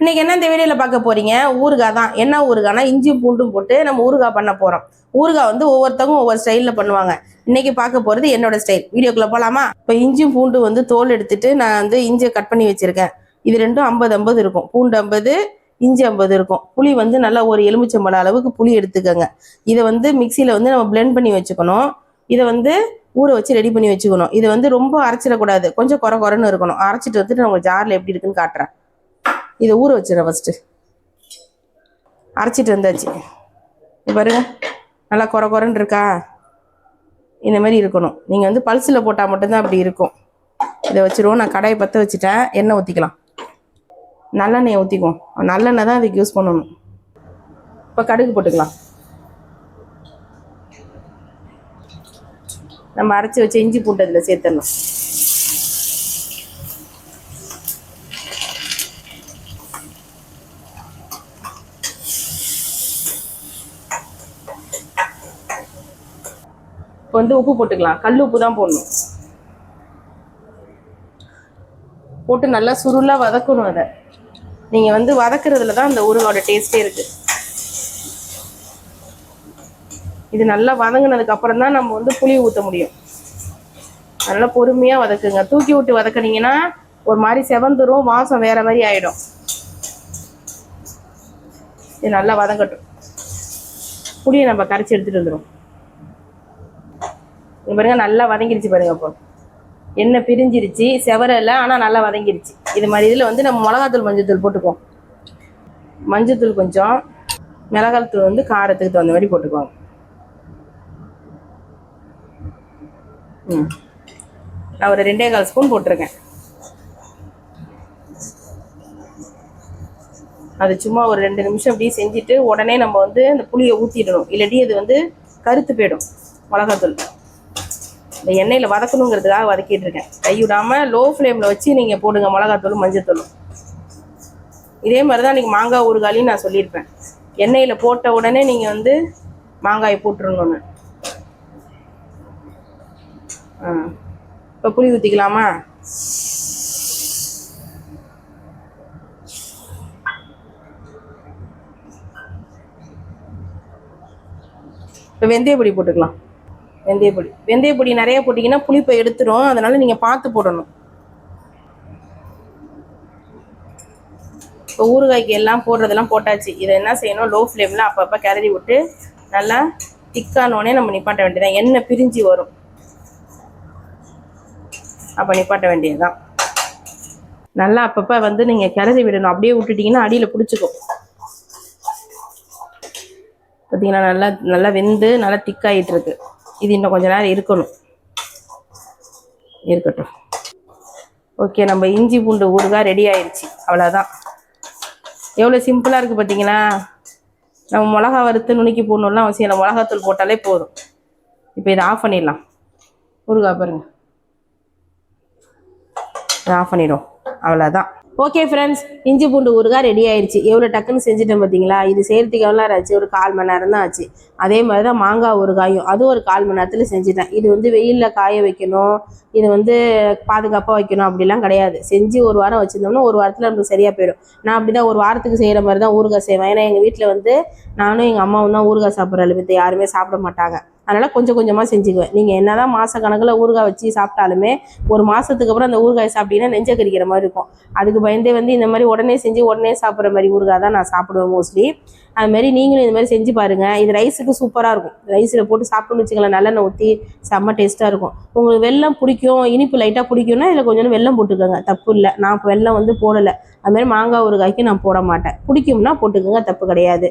இன்னைக்கு என்ன இந்த வீடியோவில் பார்க்க போறீங்க? ஊறுகாய் தான். என்ன ஊறுகாய்னா இஞ்சி பூண்டும் போட்டு நம்ம ஊறுகாய் பண்ண போறோம். ஊறுகாய் வந்து ஒவ்வொருத்தவங்க ஒவ்வொரு ஸ்டைலில் பண்ணுவாங்க. இன்னைக்கு பார்க்க போறது என்னோட ஸ்டைல் வீடியோக்குள்ள போலாமா? இப்போ இஞ்சி பூண்டு வந்து தோல் எடுத்துட்டு நான் வந்து இஞ்சியை கட் பண்ணி வச்சிருக்கேன். இது ரெண்டும் ஐம்பது ஐம்பது இருக்கும். பூண்டு ஐம்பது இஞ்சி ஐம்பது இருக்கும். புளி வந்து நல்லா ஒரு எலுமிச்சம்பழம் அளவுக்கு புளி எடுத்துக்கோங்க. இதை வந்து மிக்சியில் வந்து நம்ம பிளெண்ட் பண்ணி வச்சுக்கணும். இதை வந்து ஊற வச்சு ரெடி பண்ணி வச்சுக்கணும். இதை வந்து ரொம்ப அரைச்சிடக்கூடாது. கொஞ்சம் குறை குறைன்னு இருக்கணும். அரைச்சிட்டு வந்துட்டு நம்ம ஜாரில் எப்படி இருக்குன்னு காட்டுறேன். இதை ஊற வச்சிடறேன் ஃபஸ்ட்டு அரைச்சிட்டு வந்தாச்சு. இது பாருங்க நல்லா குறை குறைன்னு இருக்கா? இந்த மாதிரி இருக்கணும். நீங்கள் வந்து பல்சில் போட்டால் மட்டும்தான் அப்படி இருக்கும். இதை வச்சிருவோம். நான் கடாயை பற்ற வச்சுட்டேன். எண்ணெய் ஊற்றிக்கலாம் நல்லெண்ணெயை ஊற்றிக்குவோம் நல்லெண்ணெய் தான் இதுக்கு யூஸ் பண்ணணும். இப்போ கடுகு போட்டுக்கலாம். நம்ம அரைச்சி வச்ச இஞ்சி பூண்டு அதில் சேர்த்துடணும். இப்போ வந்து உப்பு போட்டுக்கலாம். கல் உப்பு தான் போடணும். போட்டு நல்லா சுருளாக வதக்கணும் அதை. நீங்கள் வந்து வதக்குறதுல தான் அந்த ஊறுகாயோட டேஸ்ட்டே இருக்கு. இது நல்லா வதங்கினதுக்கு அப்புறம் தான் நம்ம வந்து புளி ஊற்ற முடியும். நல்லா பொறுமையாக வதக்குங்க. தூக்கி விட்டு வதக்குனீங்கன்னா ஒரு மாதிரி செவந்துரும் வாசம் வேற மாதிரி ஆகிடும் இது நல்லா வதங்கட்டும். புளியை நம்ம கரைச்சி எடுத்துகிட்டு வந்துடும் இங்க பாருங்க நல்லா வதங்கிருச்சு பாருங்க அப்போ. எண்ணெய் பிரிஞ்சிருச்சு செவரல ஆனால் நல்லா வதங்கிருச்சு. இது மாதிரி இதில் வந்து நம்ம மிளகாத்தூள் மஞ்சத்தூள் போட்டுக்குவோம். மஞ்சத்தூள் கொஞ்சம் மிளகாத்தூள் வந்து காரத்துக்கு தகுந்த மாதிரி போட்டுக்குவாங்க. ம். நான் ஒரு ரெண்டே கால் ஸ்பூன் போட்டிருக்கேன். அது சும்மா ஒரு ரெண்டு நிமிஷம் அப்படியே செஞ்சுட்டு உடனே நம்ம வந்து அந்த புளியை ஊற்றிடணும் இல்லாட்டி அது வந்து கருத்து போயிடும் மிளகாத்தூள். இந்த எண்ணெயில் வதக்கணுங்கிறதுக்காக வதக்கிட்டு இருக்கேன் கை விடாம லோ ஃப்ளேமில் வச்சு நீங்கள் போடுங்க மிளகாத்தூளும் மஞ்சத்தூளும் இதே மாதிரி தான் நீங்கள் மாங்காய் ஊறுகாலையும் நான் சொல்லியிருப்பேன். எண்ணெயில் போட்ட உடனே நீங்கள் வந்து மாங்காய் போட்டுருணுன்னு ஆ. இப்போ புளி ஊற்றிக்கலாமா இப்போ வெந்தயப்பொடி போட்டுக்கலாம். வெந்தயப்பொடி வெந்தயப்பொடி நிறைய போட்டிங்கன்னா புளிப்பை எடுத்துரும். அதனால நீங்கள் பார்த்து போடணும். இப்போ ஊறுகாய்க்கு எல்லாம் போடுறதெல்லாம் போட்டாச்சு. இதை என்ன செய்யணும்? லோ ஃப்ளேமில் அப்பப்போ கிளறி விட்டு நல்லா திக்கானோடனே நம்ம நிப்பாட்ட வேண்டியதான் எண்ணெய் பிரிஞ்சு வரும். அப்போ நிப்பாட்ட வேண்டியதுதான். நல்லா அப்பப்போ வந்து நீங்கள் கிளறி விடணும். அப்படியே விட்டுட்டீங்கன்னா அடியில் பிடிச்சிக்கும். பார்த்தீங்கன்னா நல்லா நல்லா வெந்து நல்லா திக்காயிட்டு இருக்கு இது இன்னும் கொஞ்ச நேரம் இருக்கணும். இருக்கட்டும். ஓகே நம்ம இஞ்சி பூண்டு ஊறுகாய் ரெடி ஆயிடுச்சு அவ்வளோதான் எவ்வளோ சிம்பிளாக இருக்குது பார்த்தீங்களா நம்ம மிளகா வறுத்து நுணுக்கி போடணும்லாம் அவசியம் இல்லை. மிளகாத்தூள் போட்டாலே போதும். இப்போ இதை ஆஃப் பண்ணிடலாம். ஊறுகாய் பாருங்க. இதை ஆஃப் பண்ணிடும் அவ்வளோதான் ஓகே ஃப்ரெண்ட்ஸ் இஞ்சி பூண்டு ஊறுகாய் ரெடி ஆயிடுச்சு எவ்வளோ டக்குன்னு செஞ்சுட்டேன் பார்த்தீங்களா இது செய்கிறதுக்கு எவ்வளோ நேரம் ஆச்சு? ஒரு கால் மணி நேரம் தான் ஆச்சு. அதே மாதிரி தான் மாங்காய் ஊறுகாயும். அதுவும் ஒரு கால் மணி நேரத்தில் செஞ்சுட்டேன். இது வந்து வெயிலில் காய வைக்கணும். இது வந்து பாதுகாப்பாக வைக்கணும். அப்படிலாம் கிடையாது. செஞ்சு ஒரு வாரம் வச்சுருந்தோம்னா ஒரு வாரத்தில் நமக்கு சரியாக போயிடும். நான் அப்படி தான் ஒரு வாரத்துக்கு செய்கிற மாதிரி தான் ஊறுகாய் செய்வேன். ஏன்னா எங்கள் வீட்டில் வந்து நானும் எங்கள் அம்மாவும் தான் ஊறுகாய் சாப்பிட்ற அளவுக்கு யாருமே சாப்பிட மாட்டாங்க. அதனால் கொஞ்சம் கொஞ்சமாக செஞ்சுக்குவேன். நீங்கள் என்ன தான் மாத கணக்கில் ஊறுகாய் வச்சு சாப்பிட்டாலுமே ஒரு மாதத்துக்கு அப்புறம் அந்த ஊறுகாய் சாப்பிட்டீங்கன்னா நெஞ்ச கறிக்கிற மாதிரி இருக்கும். அதுக்கு பயந்தே வந்து இந்த மாதிரி உடனே செஞ்சு உடனே சாப்பிட்ற மாதிரி ஊறுகாய் தான் நான் சாப்பிடுவேன் மோஸ்ட்லி அதுமாரி நீங்களும் இந்த மாதிரி செஞ்சு பாருங்கள் இது ரைஸுக்கு சூப்பராக இருக்கும். ரைஸில் போட்டு சாப்பிட்டோம்னு வச்சுக்கலாம் நல்லெண்ணெய் ஊற்றி செம்ம டேஸ்ட்டாக இருக்கும். உங்களுக்கு வெள்ளம் பிடிக்கும் இனிப்பு லைட்டாக பிடிக்கும்னா இதில் கொஞ்சம் வெல்லம் போட்டுக்கோங்க. தப்பு இல்லை. நான் இப்போ வெல்லம் வந்து போடலை. அதுமாரி மாங்காய் ஊறுகாய்க்கு நான் போட மாட்டேன். பிடிக்கும்னா போட்டுக்கோங்க தப்பு கிடையாது.